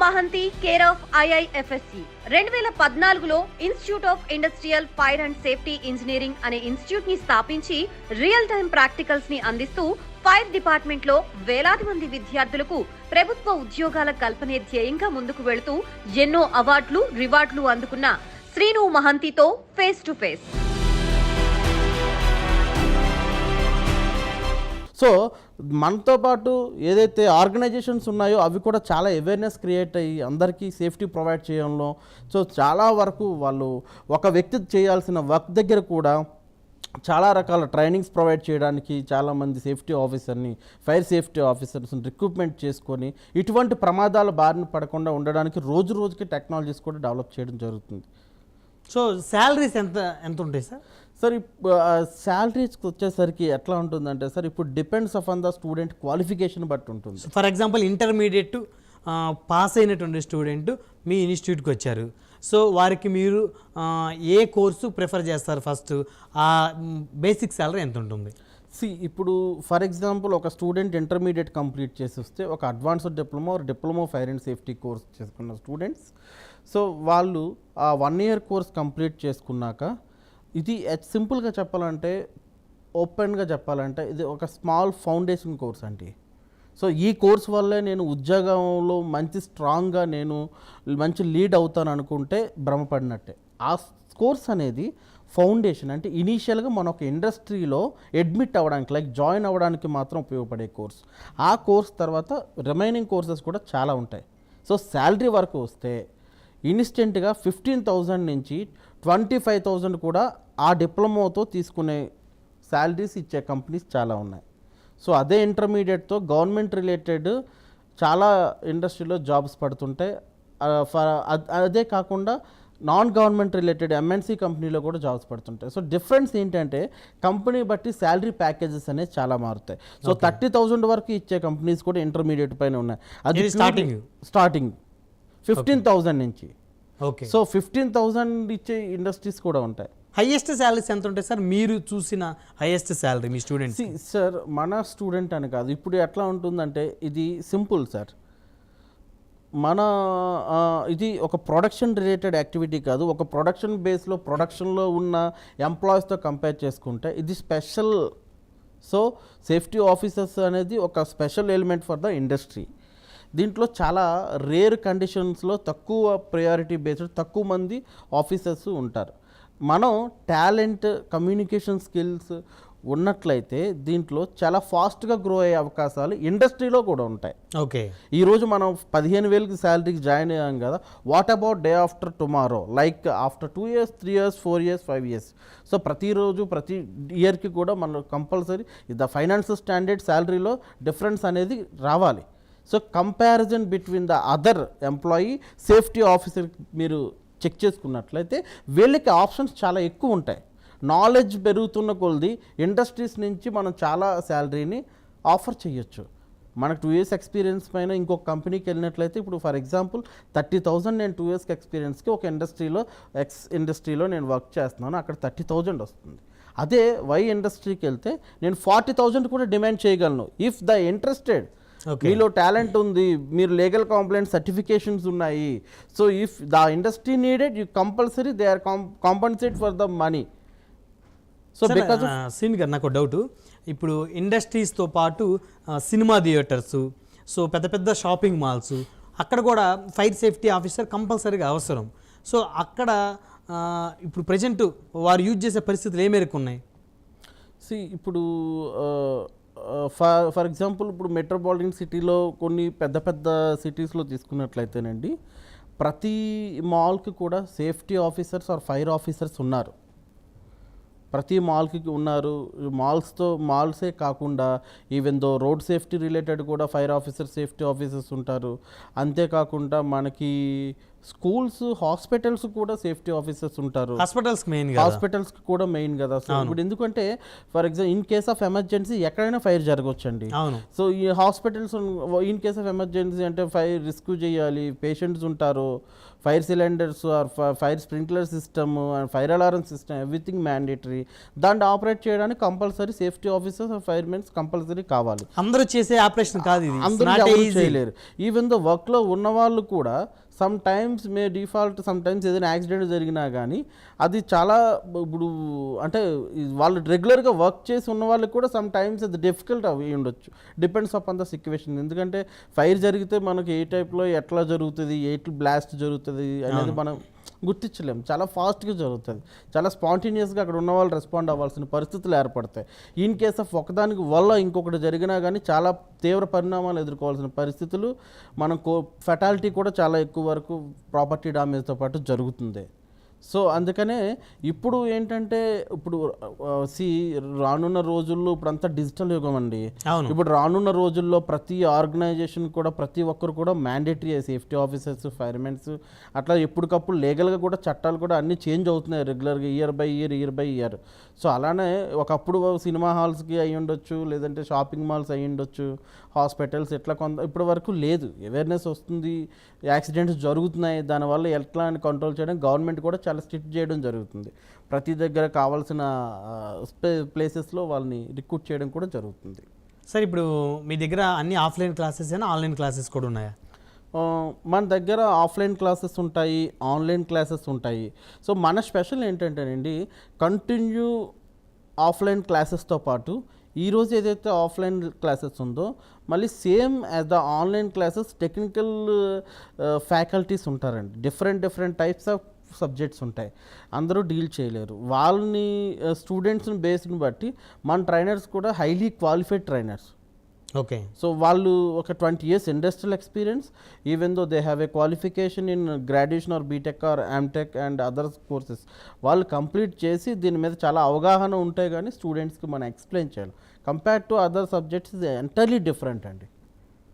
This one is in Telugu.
మహంతి కేర్ ఆఫ్ ఐఐఎఫ్ఎస్సి రెండు వేల పద్నాలుగులో institute of industrial fire and safety engineering అనే ఇన్స్టిట్యూట్ని స్థాపించి రియల్ టైం ప్రాక్టికల్స్ని అందిస్తూ ఫైర్ డిపార్ట్మెంట్లో వేలాది మంది విద్యార్థులకు ప్రభుత్వ ఉద్యోగాల కల్పనే ధ్యేయంగా ముందుకు వెళుతూ ఎన్నో అవార్డులు రివార్డులు అందుకున్న శ్రీను మహంతితో ఫేస్ టు ఫేస్ సో మనతో పాటు ఏదైతే ఆర్గనైజేషన్స్ ఉన్నాయో అవి కూడా చాలా అవేర్నెస్ క్రియేట్ అయ్యి అందరికీ సేఫ్టీ ప్రొవైడ్ చేయడంలో సో చాలా వరకు వాళ్ళు ఒక వ్యక్తి చేయాల్సిన వర్క్ దగ్గర కూడా చాలా రకాల ట్రైనింగ్స్ ప్రొవైడ్ చేయడానికి చాలామంది సేఫ్టీ ఆఫీసర్ని ఫైర్ సేఫ్టీ ఆఫీసర్స్ని రిక్రూట్మెంట్ చేసుకొని ఇటువంటి ప్రమాదాల బారిన పడకుండా ఉండడానికి రోజు రోజుకి టెక్నాలజీస్ కూడా డెవలప్ చేయడం జరుగుతుంది. సో శాలరీస్ ఎంత ఎంత ఉంటాయి సార్? సార్ శాలరీస్కి వచ్చేసరికి ఎట్లా ఉంటుందంటే సార్ ఇప్పుడు depends on the student qualification బట్టి ఉంటుంది. ఫర్ ఎగ్జాంపుల్ ఇంటర్మీడియట్ పాస్ అయినటువంటి స్టూడెంట్ మీ ఇన్స్టిట్యూట్కి వచ్చారు. సో వారికి మీరు ఏ కోర్సు ప్రిఫర్ చేస్తారు ఫస్ట్? ఆ బేసిక్ శాలరీ ఎంత ఉంటుంది? సి ఇప్పుడు ఫర్ ఎగ్జాంపుల్ ఒక స్టూడెంట్ ఇంటర్మీడియట్ కంప్లీట్ చేసి వస్తే ఒక advanced diploma diploma fire and safety course చేసుకున్న స్టూడెంట్స్. సో వాళ్ళు ఆ వన్ ఇయర్ కోర్స్ కంప్లీట్ చేసుకున్నాక ఇది సింపుల్గా చెప్పాలంటే ఓపెన్గా చెప్పాలంటే ఇది ఒక స్మాల్ ఫౌండేషన్ కోర్స్ అండి. సో ఈ కోర్స్ వల్లే నేను ఉద్యోగంలో మంచి స్ట్రాంగ్గా నేను మంచి లీడ్ అవుతాను అనుకుంటే భ్రమపడినట్టే. ఆ కోర్స్ అనేది ఫౌండేషన్ అంటే ఇనీషియల్గా మన ఒక ఇండస్ట్రీలో అడ్మిట్ అవ్వడానికి లైక్ జాయిన్ అవ్వడానికి మాత్రం ఉపయోగపడే కోర్స్. ఆ కోర్స్ తర్వాత రిమైనింగ్ కోర్సెస్ కూడా చాలా ఉంటాయి. సో శాలరీ వరకు వస్తే ఇన్స్టెంట్గా ఫిఫ్టీన్ థౌజండ్ నుంచి ట్వంటీ ఫైవ్ థౌజండ్ కూడా ఆ డిప్లొమాతో తీసుకునే శాలరీస్ ఇచ్చే కంపెనీస్ చాలా ఉన్నాయి. సో అదే ఇంటర్మీడియట్తో గవర్నమెంట్ రిలేటెడ్ చాలా ఇండస్ట్రీలో జాబ్స్ పడుతుంటాయి అద్- కాకుండా నాన్ గవర్నమెంట్ రిలేటెడ్ ఎంఎన్సీ కంపెనీలో కూడా జాబ్స్ పడుతుంటాయి. సో డిఫరెన్స్ ఏంటంటే కంపెనీ బట్టి శాలరీ ప్యాకేజెస్ అనేవి చాలా మారుతాయి. సో థర్టీ థౌజండ్ వరకు ఇచ్చే కంపెనీస్ కూడా ఇంటర్మీడియట్ పైన ఉన్నాయి. అది starting? స్టార్టింగ్ ఫిఫ్టీన్ థౌజండ్ నుంచి. ఓకే. సో ఫిఫ్టీన్ థౌజండ్ ఇచ్చే ఇండస్ట్రీస్ కూడా ఉంటాయి. హైయెస్ట్ శాలరీస్ ఎంత ఉంటాయి సార్? మీరు చూసిన హైయెస్ట్ శాలరీ మీ స్టూడెంట్స్ సి సార్ మన స్టూడెంట్ అని కాదు. ఇప్పుడు ఎట్లా ఉంటుందంటే ఇది సింపుల్ సార్. మన ఇది ఒక ప్రొడక్షన్ రిలేటెడ్ యాక్టివిటీ కాదు. ఒక ప్రొడక్షన్ బేస్లో ప్రొడక్షన్లో ఉన్న ఎంప్లాయీస్తో కంపేర్ చేసుకుంటే ఇది స్పెషల్ సో సేఫ్టీ ఆఫీసర్స్ అనేది ఒక special element for the industry దీంట్లో చాలా రేర్ కండిషన్స్లో తక్కువ ప్రయారిటీ బేస్డ్ తక్కువ మంది ఆఫీసర్స్ ఉంటారు. మనం టాలెంట్ కమ్యూనికేషన్ స్కిల్స్ ఉన్నట్లయితే దీంట్లో చాలా ఫాస్ట్గా గ్రో అయ్యే అవకాశాలు ఇండస్ట్రీలో కూడా ఉంటాయి. ఓకే. ఈరోజు మనం పదిహేను వేలకి శాలరీకి జాయిన్ అయ్యాం కదా what about day after tomorrow like after two years three years four years five years so ప్రతిరోజు ప్రతి ఇయర్కి కూడా మనం కంపల్సరీ ద ఫైనాన్షియల్ స్టాండర్డ్ శాలరీలో డిఫరెన్స్ అనేది రావాలి. So comparison between the other employee safety officer మీరు చెక్ చేసుకున్నట్లయితే వీళ్ళకి ఆప్షన్స్ చాలా ఎక్కువ ఉంటాయి. నాలెడ్జ్ పెరుగుతున్న కొలది ఇండస్ట్రీస్ నుంచి మనం చాలా శాలరీని ఆఫర్ చేయొచ్చు. మనకు టూ ఇయర్స్ ఎక్స్పీరియన్స్ పైన ఇంకొక కంపెనీకి వెళ్ళినట్లయితే ఇప్పుడు ఫర్ ఎగ్జాంపుల్ థర్టీ థౌజండ్ నేను టూ ఇయర్స్కి ఎక్స్పీరియన్స్కి ఒక ఇండస్ట్రీలో ఎక్స్ ఇండస్ట్రీలో నేను వర్క్ చేస్తున్నాను అక్కడ థర్టీ థౌజండ్ వస్తుంది. అదే వై ఇండస్ట్రీకి వెళ్తే నేను ఫార్టీ థౌజండ్ కూడా డిమాండ్ చేయగలను. ఇఫ్ ద ఇంట్రెస్టెడ్ మీలో టాలెంట్ ఉంది మీరు లీగల్ కాంప్లైంట్ సర్టిఫికేషన్స్ ఉన్నాయి. So if the industry needed you compulsory they are compensate for the money. So because scene గారు నాకు డౌట్. ఇప్పుడు ఇండస్ట్రీస్తో పాటు సినిమా థియేటర్స్ సో పెద్ద పెద్ద షాపింగ్ మాల్స్ అక్కడ కూడా ఫైర్ సేఫ్టీ ఆఫీసర్ కంపల్సరీగా అవసరం. సో అక్కడ ఇప్పుడు ప్రజెంట్ వారు యూజ్ చేసే పరిస్థితులు ఏ మేరకు ఉన్నాయి? సి ఇప్పుడు ఫర్ ఫర్ ఎగ్జాంపుల్ ఇప్పుడు మెట్రోపాలిటన్ సిటీలో కొన్ని పెద్ద పెద్ద సిటీస్లో తీసుకున్నట్లయితేనండి ప్రతి మాల్కి కూడా safety officers or fire officers ఉన్నారు. ప్రతి మాల్కి ఉన్నారు. మాల్స్తో మాల్సే కాకుండా even though road safety related కూడా ఫైర్ ఆఫీసర్ సేఫ్టీ ఆఫీసర్స్ ఉంటారు. అంతేకాకుండా మనకి స్కూల్స్ హాస్పిటల్స్ కూడా సేఫ్టీ ఆఫీసర్స్ ఉంటారు. హాస్పిటల్స్ మెయిన్ హాస్పిటల్స్ కూడా మెయిన్ కదా. సో ఇప్పుడు ఎందుకంటే for example in case of emergency ఎక్కడైనా ఫైర్ జరగవచ్చండి సో ఈ hospitals in case of emergency అంటే ఫైర్ రిస్క్ చేయాలి పేషెంట్స్ ఉంటారు. Fire cylinders or fire sprinkler system and fire alarm system everything mandatory దాన్ని ఆపరేట్ చేయడానికి compulsory safety officers firemens compulsory కావాలి. అందరూ చేసే ఆపరేషన్ కాదు ఇది. అందరూ చేయలేరు. ఈవెన్ దో వర్క్లో ఉన్న వాళ్ళు కూడా sometimes may default sometimes ఏదైనా యాక్సిడెంట్ జరిగినా కానీ అది చాలా ఇప్పుడు అంటే వాళ్ళు రెగ్యులర్గా వర్క్ చేసి ఉన్న వాళ్ళకి కూడా సమ్ టైమ్స్ అది డిఫికల్ట్ అవి ఉండొచ్చు. డిపెండ్స్ అపాన్ ద సిచ్యువేషన్ ఎందుకంటే ఫైర్ జరిగితే మనకి ఏ టైప్లో ఎట్లా జరుగుతుంది ఎట్లా బ్లాస్ట్ జరుగుతుంది అనేది మనం గుర్తించలేము. చాలా ఫాస్ట్గా జరుగుతుంది. చాలా స్పాంటేనియస్గా అక్కడ ఉన్న వాళ్ళు రెస్పాండ్ అవ్వాల్సిన పరిస్థితులు ఏర్పడతాయి. ఇన్ కేస్ ఆఫ్ ఒకదానికి వల్ల ఇంకొకటి జరిగినా కానీ చాలా తీవ్ర పరిణామాలు ఎదుర్కోవాల్సిన పరిస్థితులు మనం కో ఫెటాలిటీ కూడా చాలా ఎక్కువ వరకు ప్రాపర్టీ డామేజ్తో పాటు జరుగుతుంది. సో అందుకనే ఇప్పుడు ఏంటంటే ఇప్పుడు సి రానున్న రోజుల్లో ఇప్పుడంతా డిజిటల్ యుగం అండి. ఇప్పుడు రానున్న రోజుల్లో ప్రతి ఆర్గనైజేషన్ కూడా ప్రతి ఒక్కరు కూడా మ్యాండేటరీ సేఫ్టీ ఆఫీసర్స్ ఫైర్మెన్స్ అట్లా ఎప్పటికప్పుడు లీగల్గా కూడా చట్టాలు కూడా అన్నీ చేంజ్ అవుతున్నాయి రెగ్యులర్గా year by year year by year. So అలానే ఒకప్పుడు సినిమా హాల్స్కి అయి ఉండొచ్చు లేదంటే షాపింగ్ మాల్స్ అయి ఉండొచ్చు హాస్పిటల్స్ ఎట్లా కొంత ఇప్పటి వరకు లేదు. అవేర్నెస్ వస్తుంది యాక్సిడెంట్స్ జరుగుతున్నాయి దానివల్ల ఎట్లా కంట్రోల్ చేయడం గవర్నమెంట్ కూడా చాలా స్ట్రిక్ట్ చేయడం జరుగుతుంది. ప్రతి దగ్గర కావాల్సిన ప్లేసెస్లో వాళ్ళని రిక్రూట్ చేయడం కూడా జరుగుతుంది. సార్ ఇప్పుడు మీ దగ్గర అన్ని ఆఫ్లైన్ క్లాసెస్ అయినా ఆన్లైన్ క్లాసెస్ కూడా ఉన్నాయా? మన దగ్గర ఆఫ్లైన్ క్లాసెస్ ఉంటాయి ఆన్లైన్ క్లాసెస్ ఉంటాయి. సో మన స్పెషల్ ఏంటంటేనండి కంటిన్యూ ఆఫ్లైన్ క్లాసెస్తో పాటు ఈరోజు ఏదైతే ఆఫ్లైన్ క్లాసెస్ ఉందో మళ్ళీ same as the online classes technical faculties ఉంటారండి. Different different types of subjects ఉంటాయి. అందరూ డీల్ చేయలేరు. వాళ్ళని స్టూడెంట్స్ని బేస్ని బట్టి మన ట్రైనర్స్ కూడా highly qualified trainers. Okay. So వాళ్ళు ఒక twenty years industrial experience even though they have a qualification in graduation or BTech or MTech and other courses. వాళ్ళు కంప్లీట్ చేసి దీని మీద చాలా అవగాహన ఉంటే కానీ స్టూడెంట్స్కి మనం ఎక్స్ప్లెయిన్ చేయాలి. Compare to other subjects entirely different అండి.